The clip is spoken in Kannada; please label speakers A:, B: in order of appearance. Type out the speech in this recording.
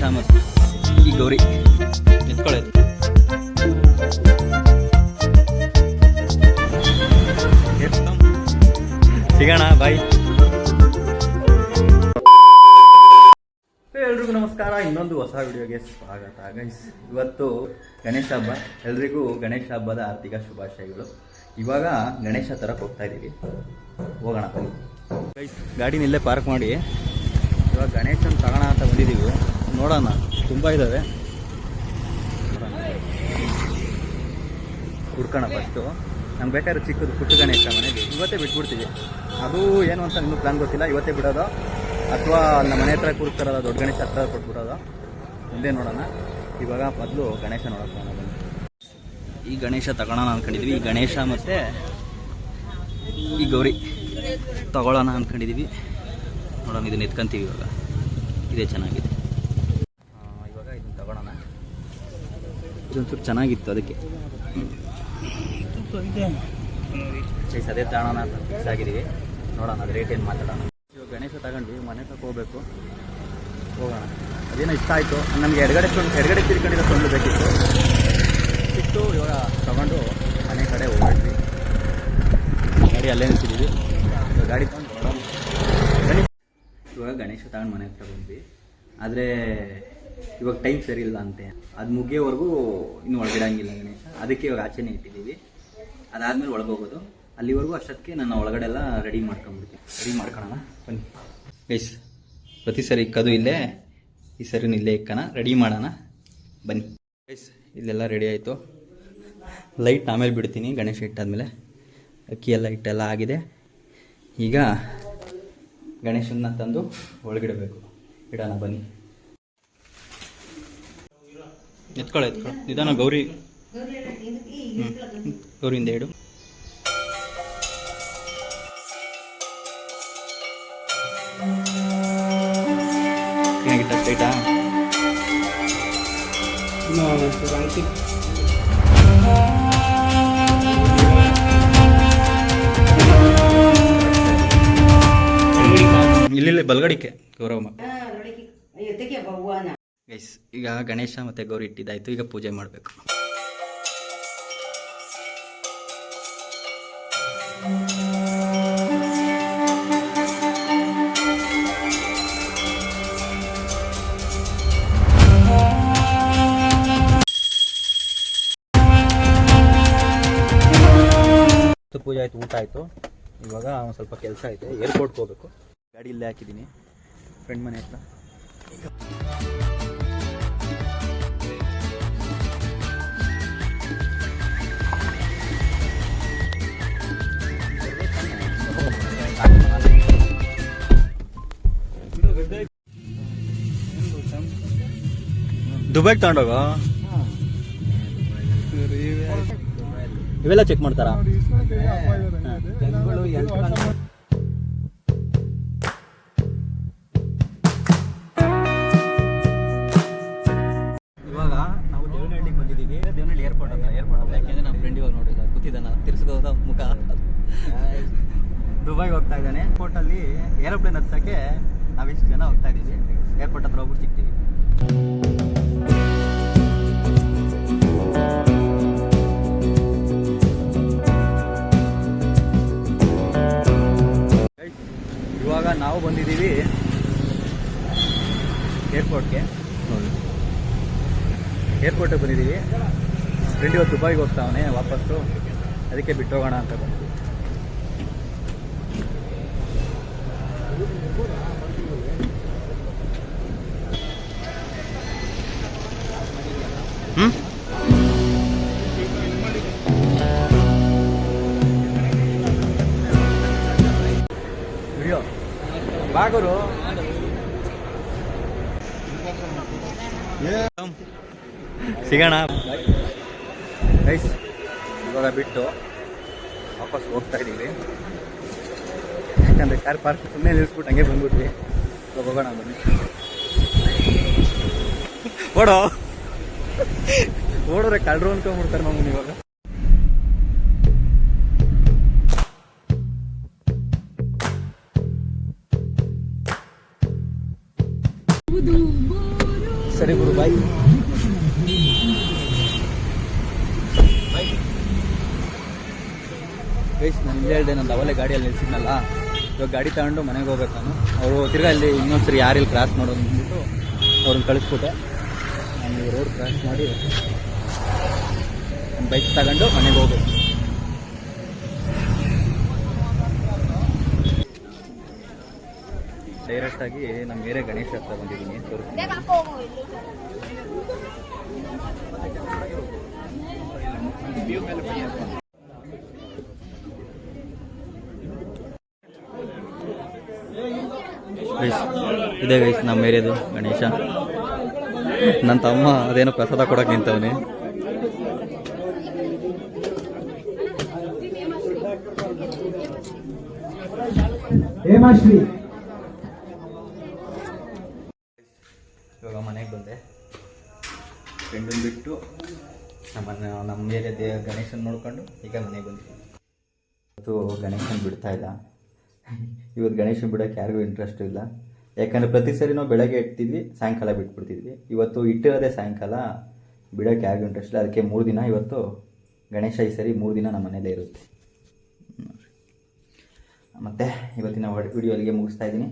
A: ಗಣೇಶ ಮತ್ತು ಈ ಗೌರಿ. ನಿಂತ್ಕೊಳ್ಳೋದು ಸಿಗೋಣ, ಬಾಯ್. ಎಲ್ರಿಗೂ ನಮಸ್ಕಾರ. ಇನ್ನೊಂದು ಹೊಸ ವಿಡಿಯೋಗೆ ಸ್ವಾಗತ ಗೈಸ್ ಇವತ್ತು ಗಣೇಶ ಹಬ್ಬ. ಎಲ್ರಿಗೂ ಗಣೇಶ ಹಬ್ಬದ ಆರ್ಥಿಕ ಶುಭಾಶಯಗಳು. ಇವಾಗ ಗಣೇಶ ತರಕ್ಕೆ ಹೋಗ್ತಾ ಇದ್ದೀವಿ ಹೋಗೋಣ ಗೈಸ್ ಗಾಡಿನಲ್ಲೇ ಪಾರ್ಕ್ ಮಾಡಿ. ಇವಾಗ ಗಣೇಶನ ತಗೋಣ ಅಂತ ಬಂದಿದ್ದೀವಿ ನೋಡೋಣ. ತುಂಬ ಇದ್ದಾವೆ ಹುಡ್ಕೋಣ ಫಸ್ಟು ನಮ್ಗೆ ಬೇಕಾದ್ರೆ ಚಿಕ್ಕದು ಪುಟ್ಟ ಗಣೇಶ ಮನೆಗೆ. ಇವತ್ತೇ ಬಿಟ್ಬಿಡ್ತೀವಿ. ಅದು ಏನು ಅಂತ ನಿಮ್ಮ ಪ್ಲಾನ್ ಗೊತ್ತಿಲ್ಲ. ಇವತ್ತೇ ಬಿಡೋದು? ಅಥವಾ ನಮ್ಮ ಮನೆ ಹತ್ರ ಕೂರಿಸ್ತಾರಲ್ಲ, ದೊಡ್ಡ ಗಣೇಶ ಹತ್ರ ಕೊಟ್ಬಿಡೋದು? ಮುಂದೆ ನೋಡೋಣ. ಇವಾಗ ಮೊದಲು ಗಣೇಶ ಬನ್ನಿ ಈ ಗಣೇಶ ತಗೊಳ್ಳೋಣ ಅಂದ್ಕೊಂಡಿದ್ವಿ ಈ ಗಣೇಶ ಮತ್ತು ಈ ಗೌರಿ ತಗೊಳ್ಳೋಣ ಅಂದ್ಕೊಂಡಿದ್ದೀವಿ ನೋಡೋಣ, ಇದನ್ನ ಎತ್ಕೊಂತೀವಿ ಇವಾಗ. ಇದೇ ಚೆನ್ನಾಗಿದೆ ಆ, ಇವಾಗ ಇದನ್ನ ತಗೊಳ್ಳೋಣ ಇದೊಂಚೂರು ಚೆನ್ನಾಗಿತ್ತು ಅದಕ್ಕೆ. ಚೈಸ್ ಅದೇ ತಗೋಣ ಅಂತ ಫಿಕ್ಸ್ ಆಗಿದ್ದೀವಿ. ನೋಡೋಣ, ಅದು ರೇಟ್ ಏನು ಮಾತಾಡೋಣ. ಇವಾಗ ಗಣೇಶ ತಗೊಂಡ್ವಿ, ಮನೆ ತಕ್ಕ ಹೋಗ್ಬೇಕು. ಹೋಗೋಣ. ಅದೇನೋ ಇಷ್ಟ ಆಯಿತು. ನಮಗೆ ಎಡಗಡೆ ಸೊಂಡು ಎಡಗಡೆ ತಿರ್ಕೊಂಡಿರೋ ಸೊಂಡು ಬೇಕಿತ್ತು. ಸಿಕ್ತು ಇವಾಗ ತಗೊಂಡು ಮನೆ ಕಡೆ ಹೋಗ್ಬಿಟ್ವಿ. ಗಾಡಿ ಅಲ್ಲೇ ನಿಂತಿದ್ದೀವಿ. ಗಾಡಿ ತಗೊಂಡು ನೋಡೋಣ ಇವಾಗ ಗಣೇಶ ತಗೊಂಡು ಮನೆ ಹತ್ರ ಬಂದ್ವಿ. ಆದರೆ ಇವಾಗ ಟೈಮ್ ಸರಿ ಇಲ್ಲ ಅಂತೆ. ಅದು ಮುಗಿಯೋವರೆಗೂ ಇನ್ನು ಒಳಗಿಡಂಗಿಲ್ಲ ಗಣೇಶ. ಅದಕ್ಕೆ ಇವಾಗ ಆಚೆನೇ ಇಟ್ಟಿದ್ದೀವಿ. ಅದಾದ್ಮೇಲೆ ಒಳಗೆ ಹೋಗೋದು ಅಲ್ಲಿವರೆಗೂ ಅಷ್ಟೊತ್ತಿಗೆ ನಾನು ಒಳಗಡೆ ಎಲ್ಲ ರೆಡಿ ಮಾಡ್ಕೊಂಡ್ಬಿಡ್ತೀನಿ. ರೆಡಿ ಮಾಡ್ಕೊಳ್ಳೋಣ ಬನ್ನಿ. ಗೈಸ್ ಪ್ರತಿ ಸರಿ ಇಕ್ಕೋದು ಇಲ್ಲೇ, ಈ ಸರಿನೂ ಇಲ್ಲೇ ಇಕ್ಕೋಣ. ರೆಡಿ ಮಾಡೋಣ? ಬನ್ನಿ. ಗೈಸ್ ಇಲ್ಲೆಲ್ಲ ರೆಡಿ ಆಯಿತು. ಲೈಟ್ ಆಮೇಲೆ ಬಿಡ್ತೀನಿ. ಗಣೇಶ ಇಟ್ಟಾದ್ಮೇಲೆ. ಅಕ್ಕಿ ಎಲ್ಲ ಇಟ್ಟೆಲ್ಲ ಆಗಿದೆ. ಈಗ ಗಣೇಶನ್ನ ತಂದು ಒಳಗಿಡಬೇಕು. ಇಡೋಣ, ಬನ್ನಿ. ಎತ್ಕೊಳ್ಳ ಎತ್ಕೊಳ್ಳ ನಿಧಾನ ಗೌರಿ. ಹ್ಞೂ ಗೌರಿಯಿಂದ ಇಡು ಏನಾಗಿತ್ತ ಸ್ಟ್ರೈಟಾ ಇಲ್ಲಿ ಬಲ್ಗಡಿಕೆ ಗೌರವಮ್ಮ ಗೈಸ್ ಈಗ ಗಣೇಶ ಮತ್ತೆ ಗೌರಿ ಇಟ್ಟಿದ್ದಾಯಿತು ಈಗ ಪೂಜೆ ಮಾಡಬೇಕು. ಪೂಜೆ ಆಯ್ತು ಊಟ ಆಯ್ತು. ಇವಾಗ ಒಂದು ಸ್ವಲ್ಪ ಕೆಲಸ ಐತೆ ಏರ್ಪೋರ್ಟ್ಗೆ ಹೋಗ್ಬೇಕು. ಗಾಡಿ ಇಲ್ಲೇ ಹಾಕಿದ್ದೀನಿ ಫ್ರೆಂಡ್ ಮನೆ ಹತ್ರ. ದುಬೈಗೆ ತಗೊಂಡೋಗ? ಇವೆಲ್ಲ ಚೆಕ್ ಮಾಡ್ತಾರಾ? ಇವಾಗ ನಾವು ದೇವನಹಳ್ಳಿಗೆ ಬಂದಿದ್ದೀವಿ. ದೇವನಹಳ್ಳಿ ಏರ್ಪೋರ್ಟ್ ಅಂತ ಏರ್ಪೋರ್ಟ್ ಹತ್ರ. ಯಾಕೆಂದ್ರೆ ನಮ್ಮ ಫ್ರೆಂಡ್ ಇವಾಗ ನೋಡಿದ ಕೂತಿದ್ದಾನ ತಿರ್ಸ್ಕೋದ ಮುಖ. ದುಬೈಗೆ ಹೋಗ್ತಾ ಇದ್ದಾನೆ. ಏರ್ಪೋರ್ಟಲ್ಲಿ ಏರೋಪ್ಲೇನ್ ಹತ್ತಕ್ಕೆ ನಾವಿಷ್ಟು ಜನ ಹೋಗ್ತಾ ಇದ್ದೀವಿ. ಏರ್ಪೋರ್ಟ್ ಹತ್ರ ಹೋಗ್ಬಿಟ್ಟು ಸಿಗ್ತೀವಿ. ನಾವು ಬಂದಿದ್ದೀವಿ ಏರ್ಪೋರ್ಟ್ಗೆ ಏರ್ಪೋರ್ಟಿಗೆ ಬಂದಿದ್ದೀವಿ. ಫ್ರೆಂಡ್ ಇವತ್ತು ದುಬೈಗೆ ಹೋಗ್ತಾವನೆ ವಾಪಸ್ಸು. ಅದಕ್ಕೆ ಬಿಟ್ಟು ಹೋಗೋಣ ಅಂತ ಬಂದ್ವಿ. ಬಾಗುರು ಸಿಗೋಣ. ಗೈಸ್ ಇವಾಗ ಬಿಟ್ಟು ವಾಪಸ್ ಹೋಗ್ತಾ ಇದ್ದೀವಿ. ಯಾಕಂದ್ರೆ ಕಾರ್ ಪಾರ್ಕ್ ಸುಮ್ಮನೆ ನಿಲ್ಲಿಸ್ಬಿಟ್ಟು ಹಂಗೆ ಬಂದ್ಬಿಟ್ವಿ. ಇವಾಗ ಹೋಗೋಣ ಬನ್ನಿ. ಓಡೋ. ಓಡೋರೆ ಕಳ್ರು ಅನ್ಕೊಂಡ್ಬಿಡ್ತಾರೆ ನಮ್ಮ ಇವಾಗ. ಸರಿ ಗುರು ಬಾಯ್ ಗೈಸ್ ನಾನು ಹೇಳಿದೆ ನಾನು ಅವಲೇ ಗಾಡಿಯಲ್ಲಿ ನಿಲ್ಸಿದ್ನಲ್ಲ. ಇವಾಗ ಗಾಡಿ ತಗೊಂಡು ಮನೆಗೆ ಹೋಗ್ಬೇಕು ನಾನು. ಅವರು ತಿರ್ಗಾ ಅಲ್ಲಿ ಇನ್ನೊಂದ್ಸರಿ ಯಾರಿಲ್ಲಿ ಕ್ರಾಸ್ ಮಾಡೋದು ಅಂದ್ಬಿಟ್ಟು ಅವ್ರನ್ನ ಕಳಿಸ್ಬಿಟ್ಟೆ. ನಾನು ರೋಡ್ ಕ್ರಾಸ್ ಮಾಡಿ ಬೈಕ್ ತಗೊಂಡು ಮನೆಗೆ ಹೋಗ್ಬೇಕು. ಡೈರೆಕ್ಟಾಗಿ ನಮ್ಮ ಬೇರೆ ಗಣೇಶ ಹತ್ರ ಬಂದಿದ್ದೀನಿ ಇದೆ ಗೈಸ್ ನಮ್ಮ ಏರಿಯಾದು ಗಣೇಶ. ನನ್ನ ತಮ್ಮ ಅದೇನೋ ಪ್ರಸಾದ ಕೊಡಕ್ಕೆ ನಿಂತವನೆ.
B: ಹೇಮಾಶ್ರೀ
A: ಇವಾಗ ಮನೆಗೆ ಬಂದೆ ಫ್ರೆಂಡನ್ನ ಬಿಟ್ಟು ನಮ್ಮ ನಮ್ಮ ದೇ ಗಣೇಶನ ನೋಡ್ಕೊಂಡು ಈಗ ಮನೆಗೆ ಬಂದಿದ್ದೀವಿ ಇವತ್ತು ಗಣೇಶನ ಬಿಡ್ತಾ ಇಲ್ಲ. ಇವತ್ತು ಗಣೇಶನ ಬಿಡೋಕ್ಕೆ ಯಾರಿಗೂ ಇಂಟ್ರೆಸ್ಟು ಇಲ್ಲ. ಯಾಕಂದರೆ ಪ್ರತಿ ಸರಿ ನಾವು ಬೆಳಗ್ಗೆ ಇಡ್ತಿದ್ವಿ ಸಾಯಂಕಾಲ ಬಿಟ್ಬಿಡ್ತಿದ್ವಿ. ಇವತ್ತು ಇಟ್ಟಿರೋದೇ ಸಾಯಂಕಾಲ ಬಿಡೋಕ್ಕೆ ಯಾರಿಗೂ ಇಂಟ್ರೆಸ್ಟ್ ಇಲ್ಲ. ಅದಕ್ಕೆ ಮೂರು ದಿನ ಇವತ್ತು ಗಣೇಶ ಈ ಸರಿ ಮೂರು ದಿನ ನಮ್ಮ ಮನೇಲೇ ಇರುತ್ತೆ. ಮತ್ತು ಇವತ್ತಿನ ವಿಡಿಯೋ ಅಲ್ಲಿಗೆ ಮುಗಿಸ್ತಾ ಇದ್ದೀನಿ.